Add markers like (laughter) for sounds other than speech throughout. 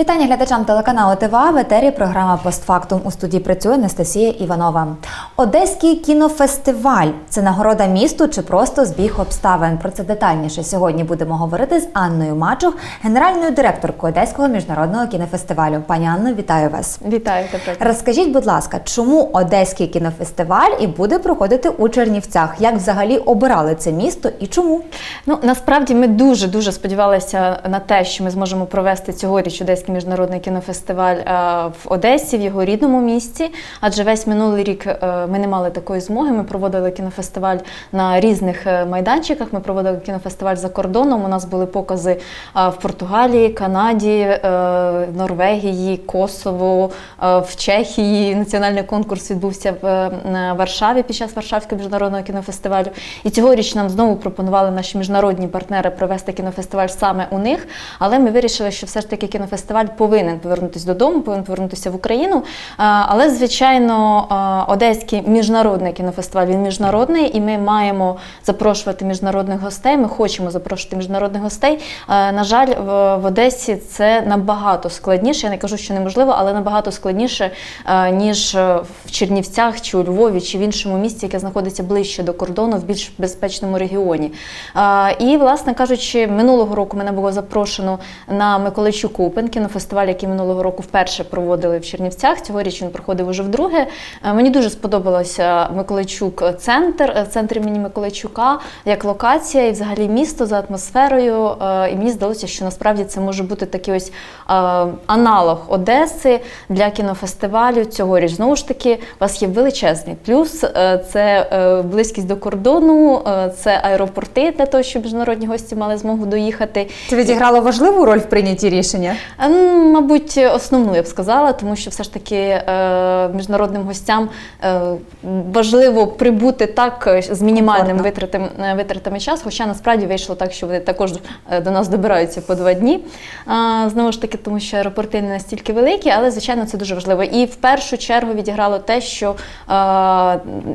Вітання глядачам телеканалу ТВА. В етері програма «Постфактум» у студії працює Анастасія Іванова. Одеський кінофестиваль це нагорода місту чи просто збіг обставин. Про це детальніше сьогодні будемо говорити з Анною Мачух, генеральною директоркою Одеського міжнародного кінофестивалю. Пані Анно, вітаю вас. Вітаю тебе. Розкажіть, будь ласка, чому Одеський кінофестиваль і буде проходити у Чернівцях? Як взагалі обирали це місто і чому? Ну насправді ми дуже дуже сподівалися на те, що ми зможемо провести цьогоріч Одеський міжнародний кінофестиваль е, в Одесі, в його рідному місті. Адже весь минулий рік е, ми не мали такої змоги. Ми проводили кінофестиваль на різних е, майданчиках. Ми проводили кінофестиваль за кордоном. У нас були покази в Португалії, Канаді, Норвегії, Косово, в Чехії. Національний конкурс відбувся в Варшаві під час Варшавського міжнародного кінофестивалю. І цьогоріч нам знову пропонували наші міжнародні партнери провести кінофестиваль саме у них. Але ми вирішили, що все ж таки кінофестиваль повинен повернутися додому, повинен повернутися в Україну. Але, звичайно, Одеський міжнародний кінофестиваль він міжнародний, і ми маємо запрошувати міжнародних гостей. Ми хочемо запрошувати міжнародних гостей. На жаль, в Одесі це набагато складніше. Я не кажу, що неможливо, але набагато складніше, ніж в Чернівцях чи у Львові, чи в іншому місті, яке знаходиться ближче до кордону, в більш безпечному регіоні. І, власне кажучи, минулого року мене було запрошено на Миколайчук Open, кінофестиваль, який минулого року вперше проводили в Чернівцях. Цьогоріч він проходив уже вдруге. Е, Мені дуже сподобалося Миколайчук центр, е, центр імені Миколайчука, як локація і взагалі місто за атмосферою. Е, І мені здалося, що насправді це може бути такий ось аналог Одеси для кінофестивалю цьогоріч. Знову ж таки, у вас є величезний плюс. Це близькість до кордону, це аеропорти для того, щоб міжнародні гості мали змогу доїхати. Це відіграло важливу роль в прийнятті рішення. Мабуть, основну я б сказала, тому що все ж таки е, міжнародним гостям е, важливо прибути так е, з мінімальним витратами, витратами часу. Хоча насправді вийшло так, що вони також до нас добираються по два дні. Знову ж таки, тому що аеропорти не настільки великі, але звичайно це дуже важливо. І в першу чергу відіграло те, що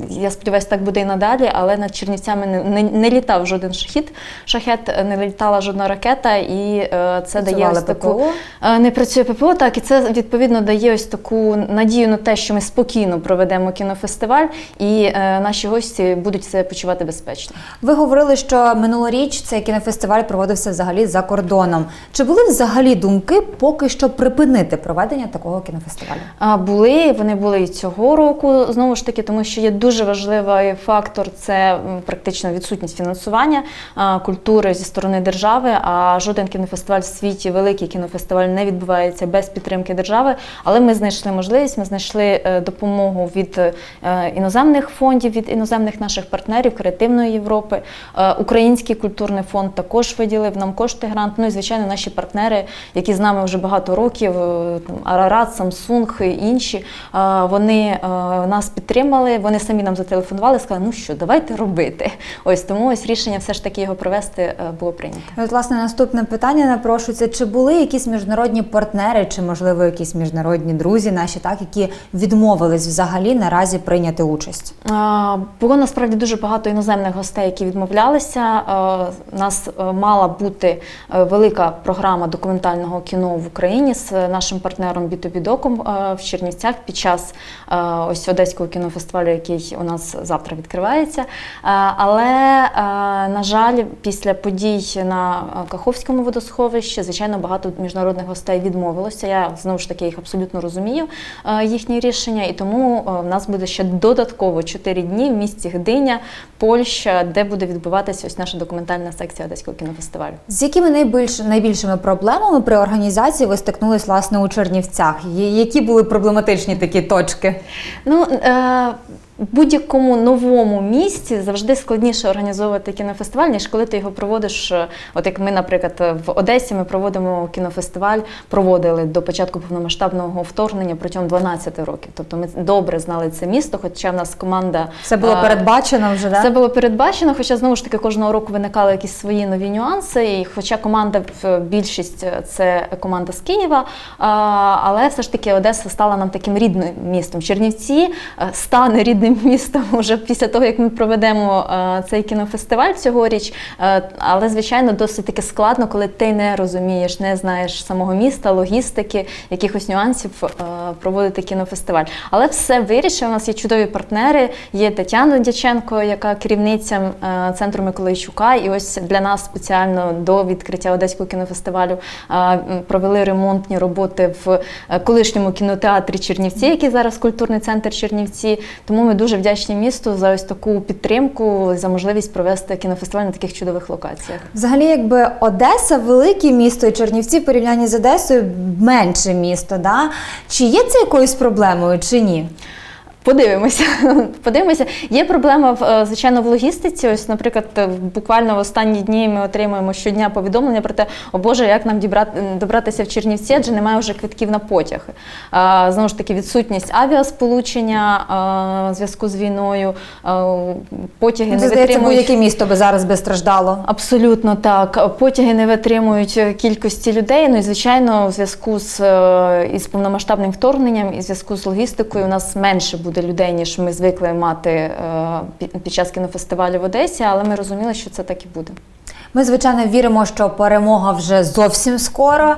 я сподіваюся, так буде і надалі, але над Чернівцями не, не, не літав жоден шахід, шахет, не літала жодна ракета, і це дає ось таку ППО? Е, Не працює ППО, так і це відповідно дає ось таку надію на те, що ми спокійно проведемо кінофестиваль, і е, наші гості будуть себе почувати безпечно. Ви говорили, що минулоріч цей кінофестиваль проводився взагалі за кордоном. Чи були взагалі думки поки що припинити проведення такого кінофестивалю? А були вони були і цього року знову ж таки, тому що є дуже важливий фактор це практично відсутність фінансування культури зі сторони держави. А жоден кінофестиваль в світі, великий кінофестиваль, не відбувається без підтримки держави. Але ми знайшли можливість, ми знайшли е, допомогу від е, іноземних фондів, від іноземних наших партнерів, креативної Європи. Е, Український культурний фонд також виділив нам кошти грант. Ну і звичайно, наші партнери, які з нами вже багато років, Арарат, Samsung і інші, вони нас підтримали. Вони самі нам зателефонували, сказали, ну що, давайте робити. Ось тому ось рішення все ж таки його провести було прийнято. Власне, наступне питання напрошується: чи були якісь міжнародні партнери, чи можливо якісь міжнародні друзі наші, так які відмовились взагалі наразі прийняти участь? А, Було насправді дуже багато іноземних гостей, які відмовлялися. У нас е, мала бути е, велика програма документального кіно в Україні з нашим партнером B2B Доком е, в Чернівцях під час ось Одеського кінофестивалю, який у нас завтра відкривається. Але, на жаль, після подій на Каховському водосховищі, звичайно, багато міжнародних гостей відмовилося. Я знову ж таки їх абсолютно розумію, е, їхні рішення, і тому е, в нас буде ще додатково 4 дні в місті Гдиня, Польща, де буде відбуватися ось наша документальна секція Одеського кінофестивалю. З якими найбільш найбільшими проблемами при організації ви стикнулись власне у Чернівцях? Які були проблематичні такі точки? Ну, е, в будь-якому новому місці завжди складніше організовувати кінофестиваль, ніж коли ти його проводиш. е, От як ми, наприклад, в Одесі ми проводимо кінофестиваль, проводили до початку повномасштабного вторгнення протягом 12 років. Тобто ми добре знали це місто, хоча в нас команда Це було е, передбачено вже, Це було передбачено, хоча знову ж таки кожного року виникали якісь свої нові нюанси. І хоча команда в- більшість е, це команда з Києва, але все ж таки Одеса стала нам таким рідним містом. Чернівці е, стане рідним міжнародним (laughs) містом уже після того, як ми проведемо е, цей кінофестиваль цьогоріч. Е, Але, звичайно, досить таки складно, коли ти не розумієш, не знаєш самого міста, логістики, якихось нюансів е, проводити кінофестиваль. Але все вирішив. У нас є чудові партнери. Є Тетяна Дяченко, яка керівниця центру Миколайчука. І ось для нас спеціально до відкриття Одеського кінофестивалю провели ремонтні роботи в колишньому кінотеатрі Чернівці, який зараз культурний центр Чернівці. Тому ми дуже вдячні місту за ось таку підтримку, за можливість провести кінофестиваль на таких чудових локаціях. Взагалі, якби Одеса велике місто, і Чернівці в порівнянні з Одесою менше місто. Да? Чи є це якоюсь проблемою, чи ні? Подивимося. (laughs) Подивимося. Є проблема в е, звичайно в логістиці. Ось, наприклад, е, буквально в останні дні ми отримуємо щодня повідомлення про те, о Боже, як нам дібрати добратися в Чернівці, адже немає вже квитків на потяги. А, Знову ж таки, відсутність авіасполучення а, в зв'язку з війною. а, Потяги Ну, не здається, витримують. будь-яке місто би зараз би страждало. Абсолютно так. Потяги не витримують кількості людей. Ну і звичайно, у зв'язку з е, із повномасштабним вторгненням, і в зв'язку з логістикою, у нас менше буде людей, ніж ми звикли мати е, під час кінофестивалю в Одесі, але ми розуміли, що це так і буде. Ми, звичайно, віримо, що перемога вже зовсім скоро.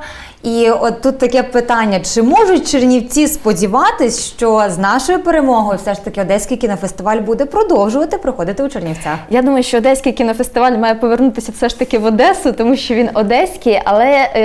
І от тут таке питання: чи можуть чернівці сподіватись, що з нашою перемогою все ж таки Одеський кінофестиваль буде продовжувати проходити у Чернівцях? Я думаю, що Одеський кінофестиваль має повернутися все ж таки в Одесу, тому що він одеський, але е,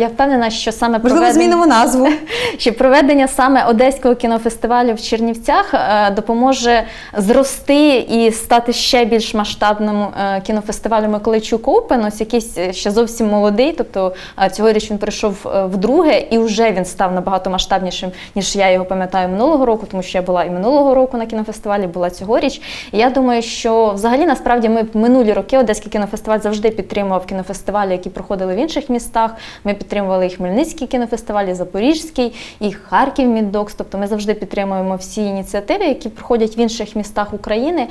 я впевнена, що саме Можливо, проведення- змінимо назву. (laughs) що проведення саме Одеського кінофестивалю в Чернівцях е, допоможе зрости і стати ще більш масштабним е, кінофестивалю Миколайчук Open, ось якийсь е, ще зовсім молодий. Тобто е, цьогоріч він прийшов вдруге, і вже він став набагато масштабнішим, ніж я його пам'ятаю минулого року, тому що я була і минулого року на кінофестивалі, була цьогоріч. І я думаю, що взагалі насправді ми минулі роки Одеський кінофестиваль завжди підтримував кінофестивалі, які проходили в інших містах. Ми підтримували і Хмельницький кінофестиваль, і Запорізький, і Харків Міддокс. Тобто ми завжди підтримуємо всі ініціативи, які проходять в інших містах України.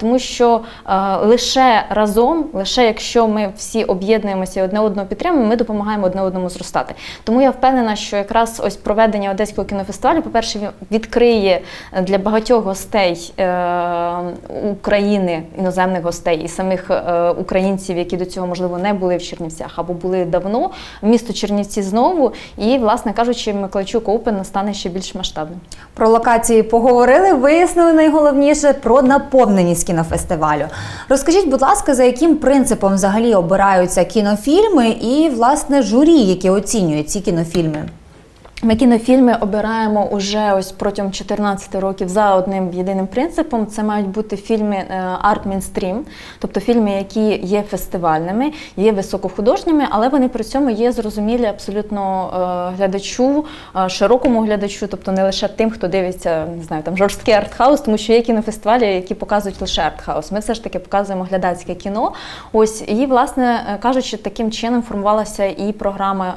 Тому що лише разом, лише якщо ми всі об'єднуємося і одне одного підтримуємо, ми допомагаємо одне одному зростати. Тому я впевнена, що якраз ось проведення Одеського кінофестивалю, по-перше, відкриє для багатьох гостей е, України, іноземних гостей і самих е, українців, які до цього можливо не були в Чернівцях або були давно, місто Чернівці знову. І, власне кажучи, Миколайчук Open стане ще більш масштабним. Про локації поговорили, вияснили найголовніше про наповненість кінофестивалю. Розкажіть, будь ласка, за яким принципом взагалі обираються кінофільми і власне журі, які оцінюють ці кінофільми? Ми кінофільми обираємо уже ось протягом 14 років за одним єдиним принципом. Це мають бути фільми е, арт мейнстрім, тобто фільми, які є фестивальними, є високохудожніми, але вони при цьому є зрозумілі абсолютно е, глядачу, е, широкому глядачу, тобто не лише тим, хто дивиться, не знаю, там жорсткий артхаус, тому що є кінофестивалі, які показують лише артхаус. Ми все ж таки показуємо глядацьке кіно. Ось і, власне кажучи, таким чином формувалася і програма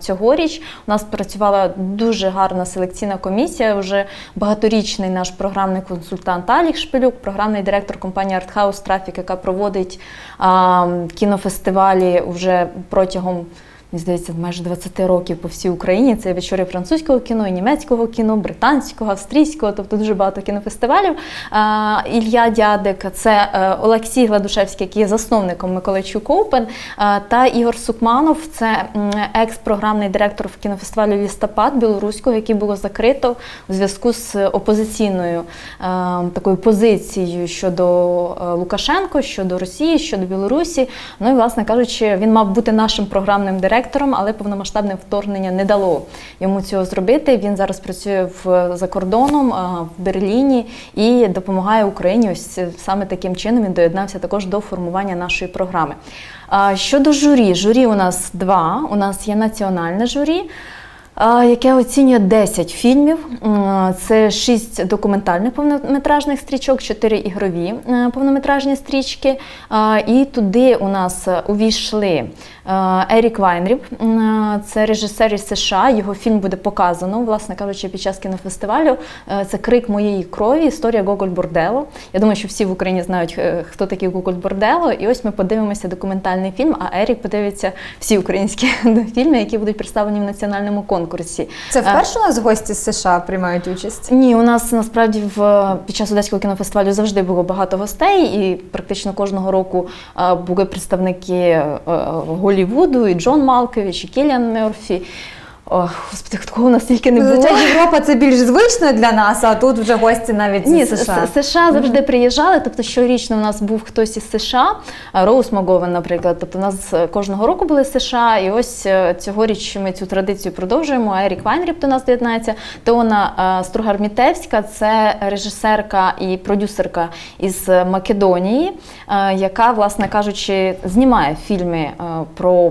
цьогоріч. У нас працювала дуже гарна селекційна комісія. Вже багаторічний наш програмний консультант Алік Шпилюк, програмний директор компанії Артхаус Трафік, яка проводить а, кінофестивалі вже протягом. Мені здається, майже 20 років по всій Україні. Це вечори французького кіно, і німецького кіно, британського, австрійського, тобто дуже багато кінофестивалів. А, Ілля Дядик, це е, Олексій Гладушевський, який є засновником Миколайчук Open, та Ігор Сукманов, це екс-програмний директор кінофестивалю Лістопад білоруського, який було закрито у зв'язку з опозиційною е, такою позицією щодо е, Лукашенко, щодо Росії, щодо Білорусі. Ну і, власне кажучи, він мав бути нашим програмним директором, але повномасштабне вторгнення не дало йому цього зробити. Він зараз працює в за кордоном в Берліні і допомагає Україні. Ось саме таким чином він доєднався також до формування нашої програми. Щодо журі, журі у нас два. У нас є національне журі. Яке оцінює 10 фільмів. Це 6 документальних повнометражних стрічок, 4 ігрові е, повнометражні стрічки. І туди у нас увійшли Ерік Вайнріб. Е, Це режисер із США. Його фільм буде показано, власне кажучи, під час кінофестивалю. Е, Це крик моєї крові. Історія Гоголь Бордело. Я думаю, що всі в Україні знають, е, хто такий Гоголь Бордело. І ось ми подивимося документальний фільм. А Ерік подивиться всі українські (laughs) фільми, які будуть представлені в національному конкурсі. Це Е, вперше у нас гості з США приймають участь. ні, у нас насправді в під час одеського кінофестивалю завжди було багато гостей, і практично кожного року е, були представники е, Голлівуду, і Джон Малкович, і Кіліан Мерфі. О, господи, такого настільки не було. Зазвичай Європа це більш звично для нас, а тут вже гості навіть Ні, зі з США. США завжди приїжджали. Тобто щорічно у нас був хтось із США, Роуз Маговен, наприклад. Тобто у нас е, кожного року були США, і ось е, цьогоріч ми цю традицію продовжуємо. а Ерік Вайнріб до нас доєднається. Теона Стругар-Мітевська це режисерка і продюсерка із Македонії, е, яка, власне кажучи, знімає фільми е, про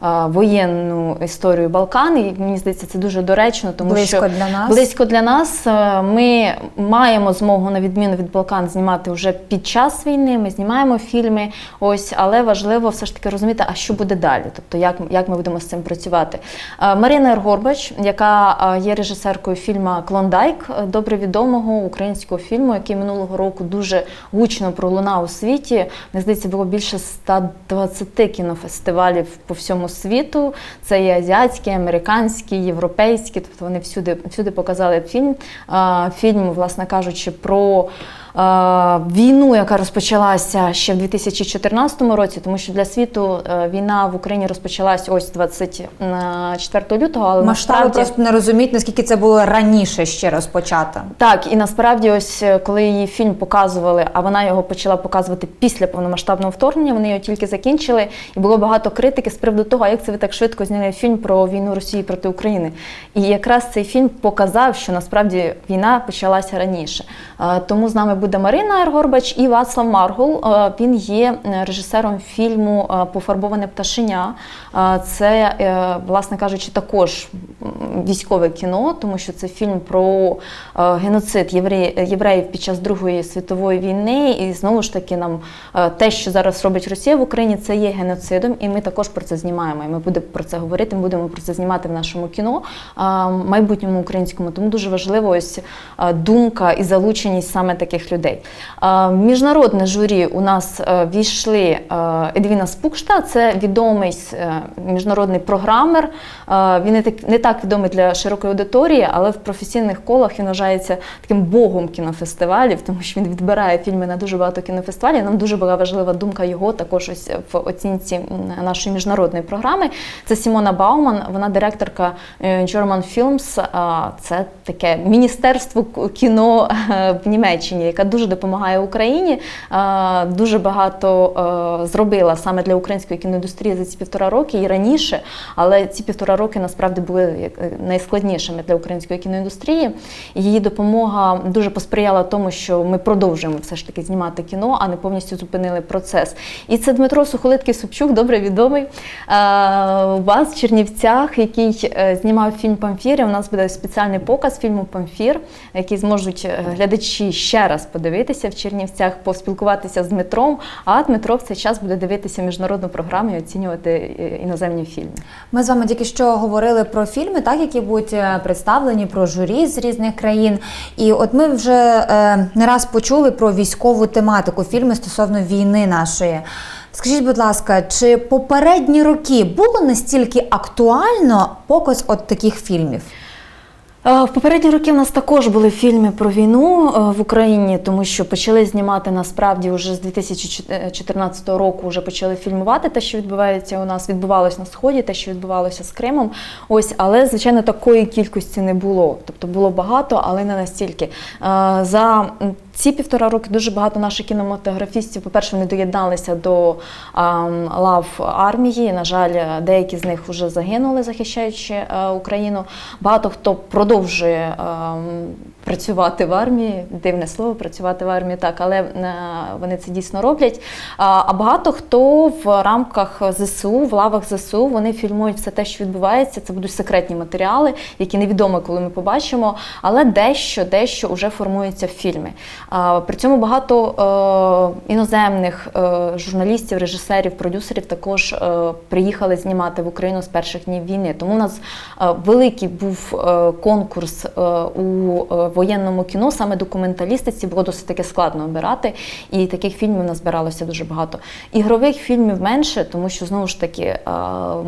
поствоєнну історію Балкан. І мені здається, це дуже доречно, тому Близько що для нас. близько для нас. Е, Ми маємо змогу, на відміну від Балкан, знімати вже під час війни. Ми знімаємо фільми. Ось, але важливо все ж таки розуміти, а що буде далі. Тобто, як, як ми будемо з цим працювати. Е, Марина Ергорбач, яка е, є режисеркою фільму Клондайк, добре відомого українського фільму, який минулого року дуже гучно пролунав у світі. Мені здається, було більше 120 кінофестивалів по всьому світу. Це і азіатські, американські, європейські, тобто вони всюди, всюди показали фільм. Фільм, власне кажучи, про війну, яка розпочалася ще в 2014 році, тому що для світу е, війна в Україні розпочалась ось 24 лютого, але Масштаби насправді просто не розуміють, наскільки це було раніше ще розпочато. так, і насправді, ось е, коли її фільм показували, а вона його почала показувати після повномасштабного вторгнення, вони його тільки закінчили, і було багато критики з приводу того, як це ви так швидко зняли фільм про війну Росії проти України. І якраз цей фільм показав, що насправді війна почалася раніше. Тому з нами буде Марина Ергорбач і Вацлав Маргул. Е, Він є е, режисером фільму е, Пофарбоване пташеня. Це, власне кажучи, також військове кіно, тому що це фільм про геноцид євреїв під час Другої світової війни. І знову ж таки, нам те, що зараз робить Росія в Україні, це є геноцидом, і ми також про це знімаємо. І ми будемо про це говорити. Ми будемо про це знімати в нашому кіно майбутньому українському. Тому дуже важливо ось думка і залученість саме таких людей. Е, Міжнародне журі у нас е, війшли е, Едвіна Спукшта, це відомий е, міжнародний програмер. Він не так відомий для широкої аудиторії, але в професійних колах він вважається таким богом кінофестивалів, тому що він відбирає фільми на дуже багато кінофестивалів. Нам дуже була важлива думка його також ось в оцінці нашої міжнародної програми. Це Сімона Бауман, вона директорка German Films. Це таке міністерство кіно в Німеччині, яка дуже допомагає Україні. Дуже багато е, зробила саме для української кіноіндустрії за ці півтора роки і раніше, але ці півтора роки насправді були е, найскладнішими для української кіноіндустрії. Її допомога дуже посприяла тому, що ми продовжуємо все ж таки знімати кіно, а не повністю зупинили процес. І це Дмитро Сухолиткий Собчук, добре відомий. Е, У вас в Чернівцях, який е, знімав фільм Памфір. і У нас буде спеціальний показ фільму Памфір, який зможуть е, глядачі ще раз подивитися в Чернівцях, поспілкуватися з Дмитром. А Дмитро в цей час буде дивитися міжнародну програму і оцінювати е, іноземні фільми. Ми з вами тільки що говорили про фільми, так які будуть е, представлені про журі з різних країн. І от ми вже е, не раз почули про військову тематику, фільми стосовно війни нашої. Скажіть, будь ласка, чи попередні роки було настільки актуально показ от таких фільмів? Е, В попередні роки в нас також були фільми про війну е, в Україні, тому що почали знімати насправді вже з 2014 року. Вже почали фільмувати те, що відбувається у нас, відбувалося на сході, те, що відбувалося з Кримом. Ось, але звичайно такої кількості не було. Тобто було багато, але не настільки. Е, За ці півтора роки дуже багато наших кінематографістів, по-перше, вони доєдналися до лав армії. На жаль, деякі з них вже загинули, захищаючи е, Україну. Багато хто продовжує працювати в армії. Дивне слово, працювати в армії, так, але е, вони це дійсно роблять. А, багато хто в рамках ЗСУ, в лавах ЗСУ, вони фільмують все те, що відбувається. Це будуть секретні матеріали, які невідомо, коли ми побачимо, але дещо, дещо вже формується в фільмі. При цьому багато е, іноземних е, журналістів, режисерів, продюсерів також приїхали знімати в Україну з перших днів війни. Тому у нас великий був конкурс у е, воєнному кіно, саме документалістиці було досить таки складно обирати, і таких фільмів назбиралося дуже багато. Ігрових фільмів менше, тому що знову ж таки е,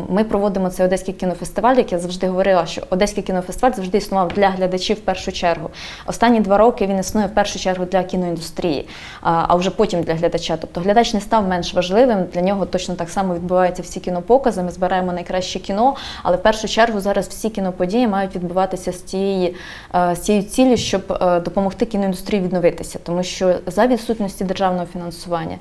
ми проводимо цей одеський кінофестиваль, як я завжди говорила, що одеський кінофестиваль завжди існував для глядачів в першу чергу. Останні два роки він існує в першу чергу для кіноіндустрії, а а вже потім для глядача. Тобто глядач не став менш важливим. Для нього точно так само відбуваються всі кінопокази. Ми збираємо найкраще кіно, але в першу чергу зараз всі кіноподії мають відбуватися з тієї е, з цією ціллю, щоб е, допомогти кіноіндустрії відновитися, тому що за відсутності державного фінансування.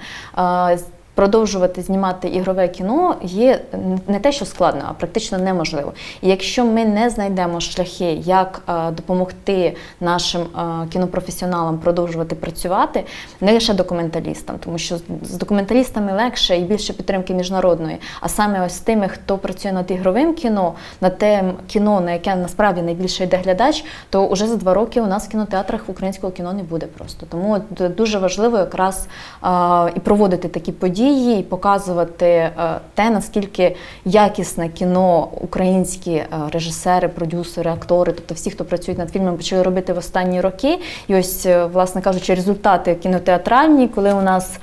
Е, Продовжувати знімати ігрове кіно є не те, що складно, а практично неможливо. І якщо ми не знайдемо шляхи, як е, допомогти нашим е, кінопрофесіоналам продовжувати працювати, не лише документалістам, тому що з- документалістами легше і більше підтримки міжнародної, а саме ось тими, хто працює над ігровим кіно, над тим кіно, на яке насправді найбільше йде глядач, то вже за два роки у нас в кінотеатрах українського кіно не буде просто. Тому дуже важливо якраз е, і проводити такі події, і показувати е, те, наскільки якісне кіно українські е, режисери, продюсери, актори, тобто всі, хто працюють над фільмом, почали робити в останні роки. І ось, е, власне кажучи, результати кінотеатральні, коли у нас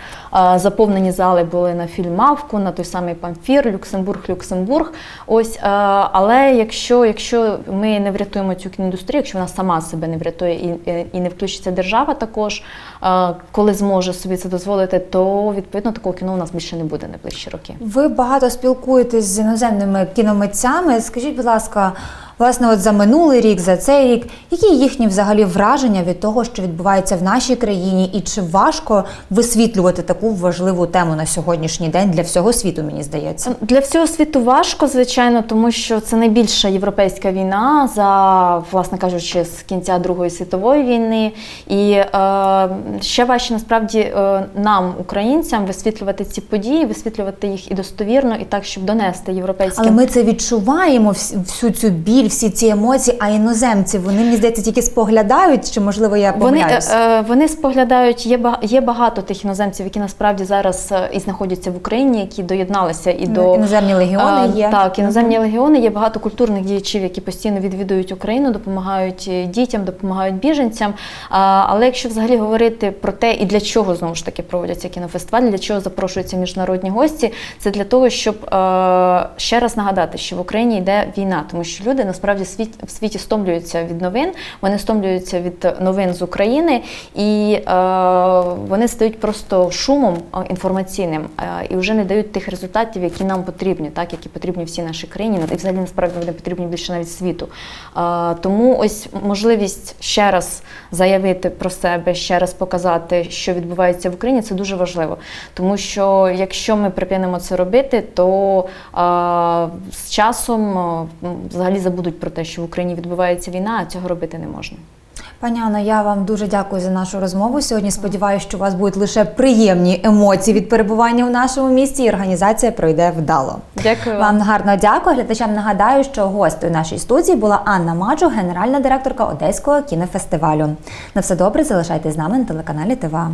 заповнені зали були на фільм Мавку, на той самий Памфір, Люксембург, Люксембург. Ось, але якщо, якщо ми не врятуємо цю кіноіндустрію, якщо вона сама себе не врятує і, і- не включиться держава також, коли зможе собі це дозволити, то відповідно такого кіно у нас більше не буде найближчі роки. Ви багато спілкуєтесь з іноземними кіномитцями. Скажіть, будь ласка, власне, от за минулий рік, за цей рік, які їхні взагалі враження від того, що відбувається в нашій країні, і чи важко висвітлювати таку важливу тему на сьогоднішній день для всього світу, мені здається? Для всього світу важко, звичайно, тому що це найбільша європейська війна за, власне кажучи, з кінця Другої світової війни. І е, ще важче насправді е, нам, українцям, висвітлювати ці події, висвітлювати їх і достовірно, і так, щоб донести європейським Але ми це відчуваємо вс- всю цю біль, всі ці емоції. А іноземці вони мені здається тільки споглядають, чи можливо я Вони, помиляюсь? е, вони споглядають, є, є багато тих іноземців, які насправді зараз е, і знаходяться в Україні, які доєдналися і до іноземні легіони Е, є. Так, іноземні легіони є багато культурних діячів, які постійно відвідують Україну, допомагають е, дітям, допомагають біженцям. Але якщо взагалі говорити про те, і для чого знову ж таки проводяться кінофестивалі, для чого запрошуються міжнародні гості, це для того, щоб е, ще раз нагадати, що в Україні йде війна, тому що люди насправді світ, в світі стомлюються від новин, вони стомлюються від новин з України, і е, вони стають просто шумом е, інформаційним е, і вже не дають тих результатів, які нам потрібні, так які потрібні всій нашій країні, і взагалі насправді вони потрібні більше навіть світу. Е, тому ось можливість ще раз заявити про себе, ще раз показати, що відбувається в Україні, це дуже важливо. Тому що якщо ми припинимо це робити, то е, з часом е, взагалі забудуть про те, що в Україні відбувається війна, а цього робити не можна. Пані Анно, я вам дуже дякую за нашу розмову. Сьогодні сподіваюся, що у вас будуть лише приємні емоції від перебування в нашому місті, і організація пройде вдало. Дякую Вам гарно дякую. Глядачам нагадаю, що гостею нашій студії була Анна Маджо, генеральна директорка Одеського кінофестивалю. На все добре, залишайтесь з нами на телеканалі ТВА.